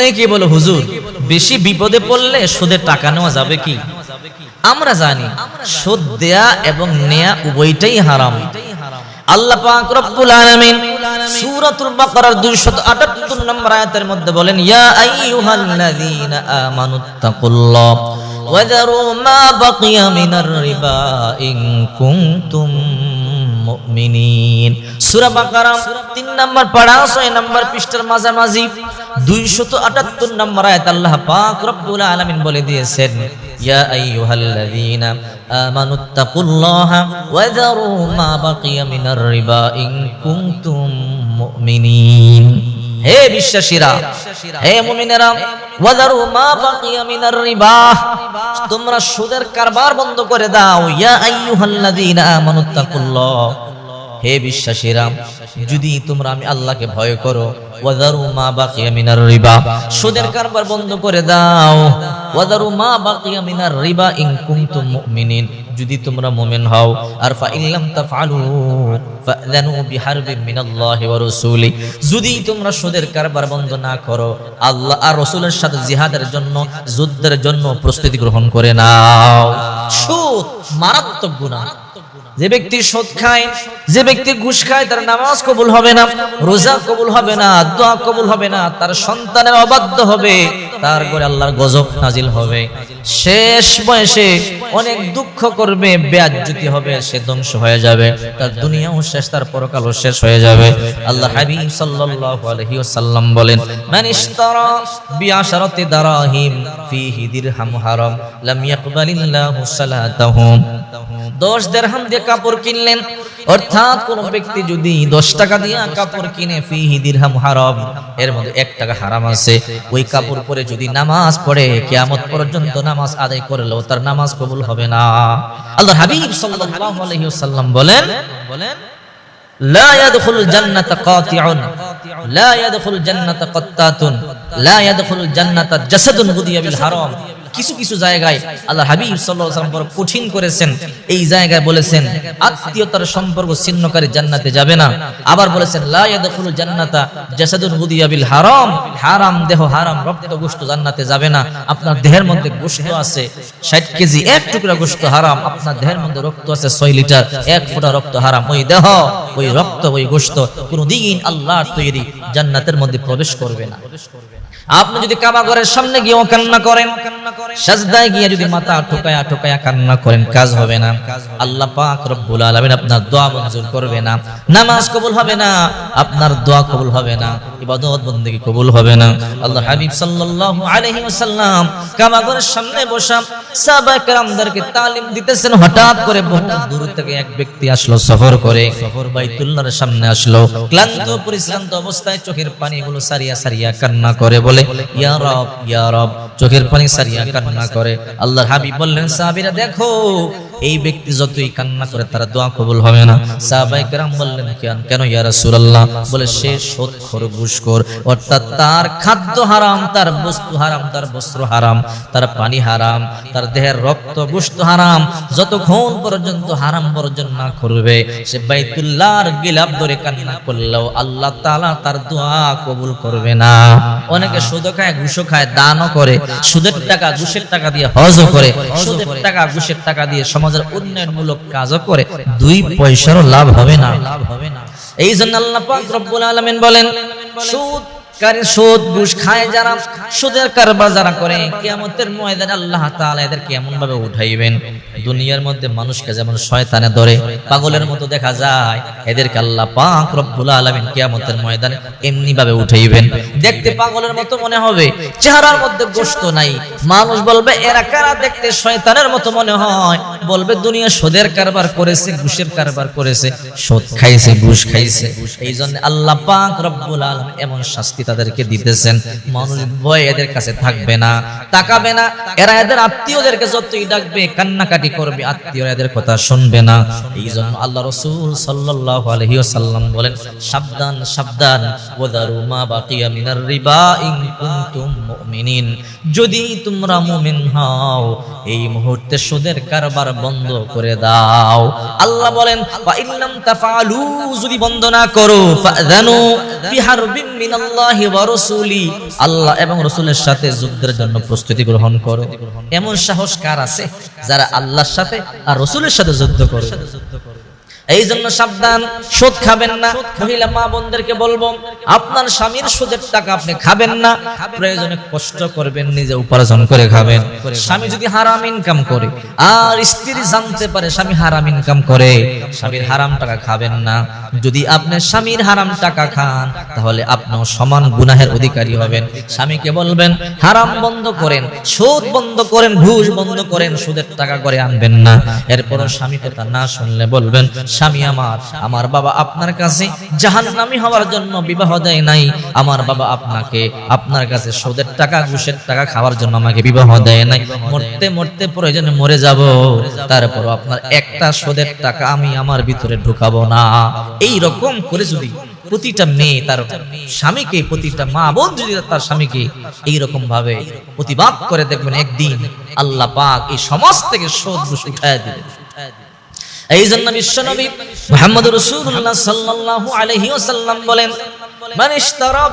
অনেকে বলে, হুজুর? বেশি বিপদে পড়লে সুদের টাকা নেওয়া যাবে কি? আমরা জানি, সুদ দেয়া এবং নেয়া উভয়টাই হারাম। আল্লাহ পাক রব্বুল আলামিন সূরাতুল বাকারার 278 নম্বর আয়াতের মধ্যে বলেন, ইয়া আইয়ুহাল্লাযীনা আমানুত্তাকুল্লাহ ওয়াযারু মা বাকিয়া মিনার রিবা ইন কুনতুম মুমিনিন। সূরা বাকারা 3 নম্বর পারা 6 নম্বর পৃষ্ঠার মাঝামাঝি 278 নম্বর আয়াত আল্লাহ বলে দিয়েছেন, ইয়া রিবা হে মা বাকিয়া মিনার তোমরা সুদের কারবার বন্ধ করে দাও। ইয়া আইয়ুহাল্লাযীনা আমানুত্তাকুল্লাহ হে বিশ্বাসীরা, যদি তোমরা আমি আল্লাহকে ভয় করো মা রিবা। সুদের কারবার বন্ধ করে দাও। মা রিবা যদি তোমরা মুমিন হও, আর যদি তোমরা সুদের কারবার বন্ধ না করো, আল্লাহ আর রাসূলের সাথে জিহাদের জন্য, যুদ্ধের জন্য প্রস্তুতি গ্রহণ করে নাও। সুদ মারাত্মক গুনাহ। যে ব্যক্তি সোদ খায়, যে ব্যক্তি ঘুষ খায়, তার নামাজ কবুল হবে না, রোজা কবুল হবে না, দোয়া কবুল হবে না, তার সন্তানের অবাধ্য হবে তার করে আল্লাহর গজব নাজিল হবে। শেষ বয়সে অনেক দুঃখ করবে, বেয়াজ্জুতি হবে, সে ধ্বংস হয়ে যাবে। তার দুনিয়াও শেষ, তার পরকালও শেষ হয়ে যাবে। আল্লাহ হাবিব সাল্লাল্লাহু আলাইহি ওয়াসাল্লাম বলেন, মান ইশতারা বিআশারাতি দারাহিম ফিহি দিরহাম হারাম, লাম ইয়াকবালিল্লাহু সালাতাহু দশ দেড়হাম দিয়ে কাপড় কিনলেন অর্থাৎ কোন ব্যক্তি যদি দশ টাকা দিয়ে কাপড় কিনে ফিহি দিরহাম হারাম এর মধ্যে এক টাকা হারাম আছে ওই কাপড় পরে যদি নামাজ পড়ে কিয়ামত পর্যন্ত নামাজ আদায় করলেও তার নামাজ কবুল হবে না আল্লাহ হাবিব সাল্লাল্লাহু আলাইহি ওয়াসাল্লাম বলেন বলেন لا يدخل الجنة قاطع لا يدخل الجنة قطات لا يدخل الجنة جسد غذي بالحرام কিছু কিছু জায়গায় আল্লাহ হাবিব আলাইহি ওয়াসাল্লাম কঠিন করেছেন। এই জায়গায় বলেছেন, আত্মীয়তার সম্পর্ক ছিন্নকারী জান্নাতে যাবে না। আবার বলেছেন জান্নাতা জাসাদুন গুদিয়া বিল হারাম। হারাম দেহ, হারাম রক্ত গোশত জান্নাতে যাবে না। আপনার দেহের মধ্যে গোশত আছে 60 কেজি, এক টুকরা গোশত হারাম। আপনার দেহের মধ্যে রক্ত আছে 6 লিটার, এক ফোঁটা রক্ত হারাম। ওই দেহ, ওই রক্ত, ওই গোশত কোনদিন আল্লাহর তৈরি জান্নাতের মধ্যে প্রবেশ করবে না। আপনি যদি কাবা ঘরের সামনে গিয়ে কান্না করেন, সাজদায় গিয়ে যদি মাথা ঠোকায়া ঠোকায়া কান্না করেন, কাজ হবে না। আল্লাহ পাক রব্বুল আলামিন আপনার দোয়া মঞ্জুর করবে না। নামাজ কবুল হবে না, আপনার দোয়া কবুল হবে না। ইবাদত বন্দেগী কবুল হবে না। আল্লাহ হাবিব সাল্লাল্লাহু আলাইহি ওয়াসাল্লাম কাবাগরের সামনে বসা সাহাবা کرامদেরকে তালিম দিতেছেন। হঠাৎ করে বহুত দূর থেকে এক ব্যক্তি আসলো, সফর করে সফর বাইতুল্লাহর সামনে আসলো। ক্লান্ত, পরিশ্রান্ত অবস্থায় চোখের পানিগুলো সারিয়া সারিয়া কান্না করে, বলে, ইয়া রব ইয়া রব। চোখের পানি সারিয়া কান্না করে। আল্লাহর হাবিব বললেন, সাহাবীরা, দেখো এই ব্যক্তি যতই কান্না করে, তার দোয়া কবুল হবে না। সাহাবায়ে কেরাম বললেন, কেন কেন ইয়া রাসূলুল্লাহ? বলে, সে সুদখোর ঘুষখোর অর্থাৎ তার খাদ্য হারাম, তার বস্তু হারাম, তার বস্ত্র হারাম, তার পানি হারাম, তার দেহের রক্ত, গোশত হারাম। যতক্ষণ পর্যন্ত হারাম বর্জন না করবে, সে বাইতুল্লাহর গিলাপ ধরে কান্না করলেও আল্লাহ তাআলা তার দোয়া কবুল করবে না। অনেকে সুদ খায় ঘুষ খায়, দানও করে। সুদের টাকা, ঘুষের টাকা দিয়ে হজও করে। সুদের টাকা, ঘুষের টাকা দিয়ে সমাজের উন্নয়নমূলক কাজও করে দুই পয়সারও লাভ হবে না। লাভ হবে না। এই জন্য আল্লাহ পাক রব্বুল আলামিন বলেন সুদ দুনিয়ার মধ্যে মানুষকে যেমন শয়তানে ধরে, পাগলের মতো দেখা যায়, এদেরকে আল্লাহ পাক রব্বুল ময়দানে এমনি ভাবে উঠাইবেন। দেখতে পাগলের মতো মনে হবে, চেহারার মধ্যে গোশত নাই। মানুষ বলবে, এরা কারা? দেখতে শয়তানের মতো মনে হয়। বলবে, দুনিয়া সুদের কারবার করেছে, ঘুষের কারবার করেছে, সুদ খাইছে, ঘুষ খাইছে। এই জন্য আল্লাহ পাক রব্বুল আলামিন এমন শাস্তি তাদেরকে দিতেছেন। মানুষ ভয় এদের কাছে থাকবে না, তাকাবে না। এরা এদের আত্মীয়দেরকে যতই ডাকবে, কান্নাকাটি করবে, আত্মীয়রা এদের কথা শুনবে না। এই জন্য আল্লাহ রসুল সাল্লাল্লাহু আলাইহি ওয়াসাল্লাম বলেন, সাবধান সাবধান। যদি তোমরা মুমিন হও, এই মুহূর্তে সুদের কারবার বন্ধ করে দাও। আল্লাহ বলেন যদি বন্ধ না করো, ফাযানু বিহারবিন মিনাল্লাহি ওয়া রাসূলি, আল্লাহ এবং রাসূলের সাথে যুদ্ধের জন্য প্রস্তুতি গ্রহণ করো। এমন সাহস কার আছে? যারা আল্লাহর সাথে আর রসুলের সাথে যুদ্ধ করবে। এই জন্য সাবধান, সুদ খাবেন না। মহিলা, মা বোনদেরকে বলব, আপনার স্বামীর সুদের টাকা আপনি খাবেন না, প্রয়োজনে কষ্ট করবেন, নিজে উপার্জন করে খাবেন। স্বামী যদি হারাম ইনকাম করে, আর স্ত্রী জানতে পারে স্বামী হারাম ইনকাম করে, স্বামীর হারাম টাকা খাবেন না। যদি আপনি স্বামীর হারাম টাকা খান, তাহলে আপনিও সমান গুনাহের অধিকারী হবেন। স্বামীকে বলবেন, হারাম বন্ধ করেন, সুদ বন্ধ করেন, ঘুষ বন্ধ করেন, সুদের টাকা করে আনবেন না। এরপরও স্বামী কথা না শুনলে বলবেন স্বামী আমার আমার বাবা আপনার কাছে জাহান্নামী হওয়ার জন্য বিবাহ দেয় নাই। আমার বাবা আপনাকে, আপনার কাছে সুদের টাকা, ঘুষের টাকা খাওয়ার জন্য আমাকে বিবাহ দেয় নাই। মরতে মরতে প্রয়োজনে মরে যাব। তারপর আপনার একটা সুদের টাকা আমি আমার ভিতরে ঢুকাবো না। এই রকম করে যদি প্রতিটা মেয়ে তার স্বামীকে, প্রতিটা মা বোন যদি তার স্বামীকে এইরকম ভাবে প্রতিবাদ করে দেখবেন, একদিন আল্লাহ পাক এই সমাজ থেকে ঘুষ উঠায় দিবে। এই জন্য বিশ্বনবী সাল্লাল্লাহু আলাইহি ওয়াসাল্লাম বলেন, মান ইশতারা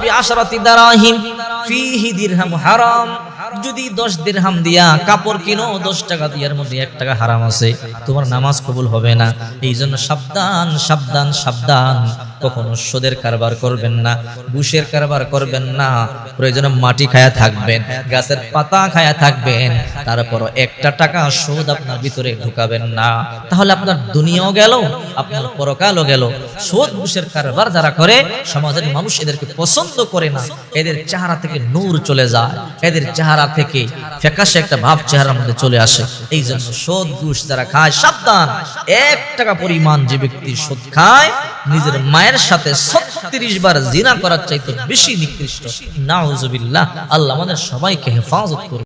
দারাহিম, ফীহি দিরহাম হারাম। যদি 10 দিরহাম দিয়া কাপড় কিনো 10 টাকা দিয়ার মধ্যে 1 টাকা হারাম আছে। তোমার নামাজ কবুল হবে না। এই জন্য সাবধান সাবধান সাবধান। কখনো সুদের কারবার করবেন না, ঘুষের কারবার করবেন না, প্রয়োজনে মাটি খায়া থাকবেন, গাছের পাতা খায়া থাকবেন, তারপরও একটা টাকা সুদ আপনার ভিতরে ঢুকাবেন না। তাহলে আপনার দুনিয়াও গেল, আপনার পরকালও গেল। সুদ, ঘুষের কারবার যারা করে, সমাজের মানুষ এদেরকে পছন্দ করে না। এদের চেহারা থেকে নূর চলে যায়, এদের চেহারা থেকে ফ্যাকাশে একটা ভাব চেহারার মধ্যে চলে আসে। এই জন্য সুদ, ঘুষ যারা খায়, সাবধান, এক টাকা পরিমাণ যে ব্যক্তি সুদ খায় নিজের মায়ের সাথে ছত্রিশ বার জিনা করার চাইতে বেশি নিকৃষ্ট। নাউজুবিল্লাহ, আল্লাহ আমাদের সবাইকে হেফাজত করুন।